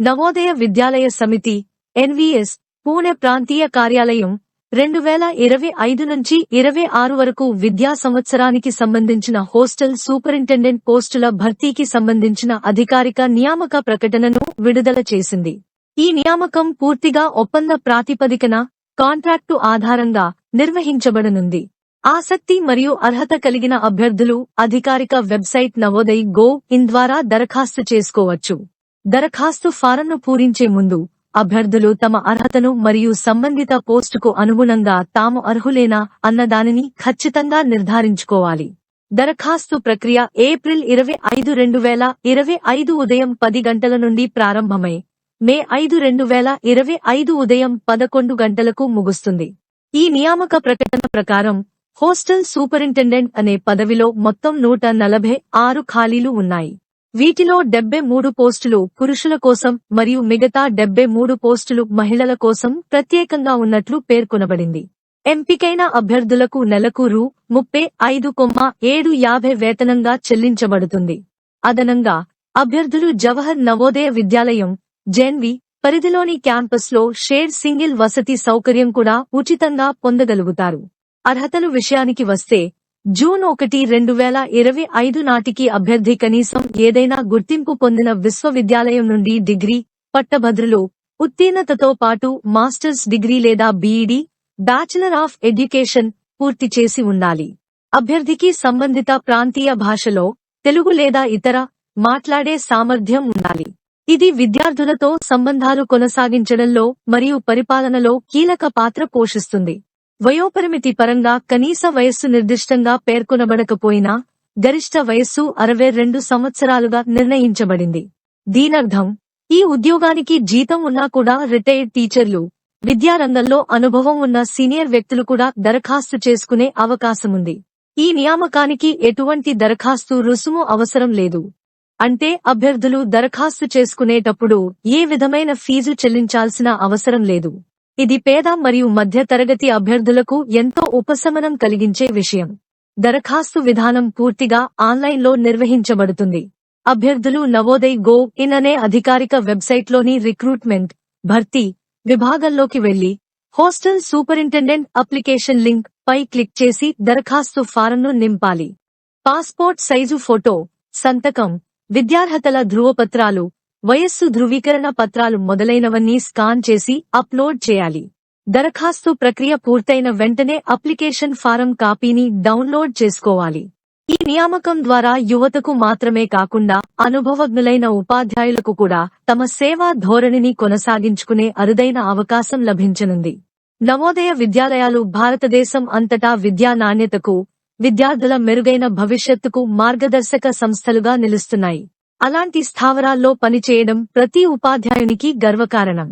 నవోదయ విద్యాలయ సమితి ఎన్వీఎస్ పూణె ప్రాంతీయ కార్యాలయం రెండు వేల ఇరవై ఐదు నుంచి ఇరవై ఆరు వరకు విద్యా సంవత్సరానికి సంబంధించిన హోస్టల్ సూపరింటెండెంట్ పోస్టుల భర్తీకి సంబంధించిన అధికారిక నియామక ప్రకటనను విడుదల చేసింది. ఈ నియామకం పూర్తిగా ఒప్పంద ప్రాతిపదికన కాంట్రాక్టు ఆధారంగా నిర్వహించబడనుంది. ఆసక్తి మరియు అర్హత కలిగిన అభ్యర్థులు అధికారిక వెబ్సైట్ నవోదయ్ గో ఇన్ ద్వారా దరఖాస్తు చేసుకోవచ్చు. దరఖాస్తు ఫారంను పూరించే ముందు అభ్యర్థులు తమ అర్హతను మరియు సంబంధిత పోస్టుకు అనుగుణంగా తాము అర్హులేనా అన్నదానిని ఖచ్చితంగా నిర్ధారించుకోవాలి. దరఖాస్తు ప్రక్రియ ఏప్రిల్ ఇరవై ఐదు రెండు వేల ఇరవై ఐదు ఉదయం పది గంటల నుండి ప్రారంభమై మే ఐదు రెండు వేల ఇరవై ఐదు ఉదయం పదకొండు గంటలకు ముగుస్తుంది. ఈ నియామక ప్రకటన ప్రకారం హోస్టల్ సూపరింటెండెంట్ అనే పదవిలో మొత్తం నూట నలభై ఆరు ఖాళీలు ఉన్నాయి. వీటిలో డెబ్బై మూడు పోస్టులు పురుషుల కోసం మరియు మిగతా డెబ్బై మూడు పోస్టులు మహిళల కోసం ప్రత్యేకంగా ఉన్నట్లు పేర్కొనబడింది. ఎంపికైన అభ్యర్థులకు నెలకు రూ. ముప్పై ఐదు కొమ్మ ఏడు యాభై వేతనంగా చెల్లించబడుతుంది. అదనంగా అభ్యర్థులు జవహర్ నవోదయ విద్యాలయం జెన్వి పరిధిలోని క్యాంపస్లో షేర్ సింగిల్ వసతి సౌకర్యం కూడా ఉచితంగా పొందగలుగుతారు. అర్హతలు విషయానికి వస్తే జూన్ ఒకటి రెండు వేల ఇరవై ఐదు నాటికి అభ్యర్థి కనీసం ఏదైనా గుర్తింపు పొందిన విశ్వవిద్యాలయం నుండి డిగ్రీ పట్టభద్రులు ఉత్తీర్ణతతో పాటు మాస్టర్స్ డిగ్రీ లేదా బీఈడి బ్యాచిలర్ ఆఫ్ ఎడ్యుకేషన్ పూర్తి చేసి ఉండాలి. అభ్యర్థికి సంబంధిత ప్రాంతీయ భాషలో తెలుగు లేదా ఇతర మాట్లాడే సామర్థ్యం ఉండాలి. ఇది విద్యార్థులతో సంబంధాలు కొనసాగించడంలో మరియు పరిపాలనలో కీలక పాత్ర పోషిస్తుంది. వయోపరిమితి పరంగా కనీస వయస్సు నిర్దిష్టంగా పేర్కొనబడకపోయినా గరిష్ట వయస్సు అరవై రెండు సంవత్సరాలుగా నిర్ణయించబడింది. దీనర్థం ఈ ఉద్యోగానికి జీతం ఉన్నా కూడా రిటైర్డ్ టీచర్లు విద్యారంగంలో అనుభవం ఉన్న సీనియర్ వ్యక్తులు కూడా దరఖాస్తు చేసుకునే అవకాశముంది. ఈ నియామకానికి ఎటువంటి దరఖాస్తు రుసుము అవసరం లేదు. అంటే అభ్యర్థులు దరఖాస్తు చేసుకునేటప్పుడు ఏ విధమైన ఫీజు చెల్లించాల్సిన అవసరం లేదు. ఇది పేద మరియు మధ్య తరగతి అభ్యర్థులకు ఎంతో ఉపశమనం కలిగించే విషయం. దరఖాస్తు విధానం పూర్తిగా ఆన్లైన్లో నిర్వహించబడుతుంది. అభ్యర్థులు నవోదయ్ గో ఇన్ అనే అధికారిక వెబ్సైట్లోని రిక్రూట్మెంట్ భర్తీ విభాగంలోకి వెళ్ళి హోస్టల్ సూపరింటెండెంట్ అప్లికేషన్ లింక్ పై క్లిక్ చేసి దరఖాస్తు ఫారంను నింపాలి. పాస్పోర్ట్ సైజు ఫోటో సంతకం విద్యార్హతల ధృవపత్రాలు వయస్సు ధృవీకరణ పత్రాలు మొదలైనవన్నీ స్కాన్ చేసి అప్లోడ్ చేయాలి. దరఖాస్తు ప్రక్రియ పూర్తయిన వెంటనే అప్లికేషన్ ఫారం కాపీని డౌన్లోడ్ చేసుకోవాలి. ఈ నియామకం ద్వారా యువతకు మాత్రమే కాకుండా అనుభవజ్ఞులైన ఉపాధ్యాయులకు కూడా తమ సేవా ధోరణిని కొనసాగించుకునే అరుదైన అవకాశం లభించనుంది. నవోదయ విద్యాలయాలు భారతదేశం అంతటా విద్యా నాణ్యతకు విద్యార్థుల మెరుగైన భవిష్యత్తుకు మార్గదర్శక సంస్థలుగా నిలుస్తున్నాయి. అలాంటి స్థావరాల్లో పనిచేయడం ప్రతి ఉపాధ్యాయునికి గర్వకారణం.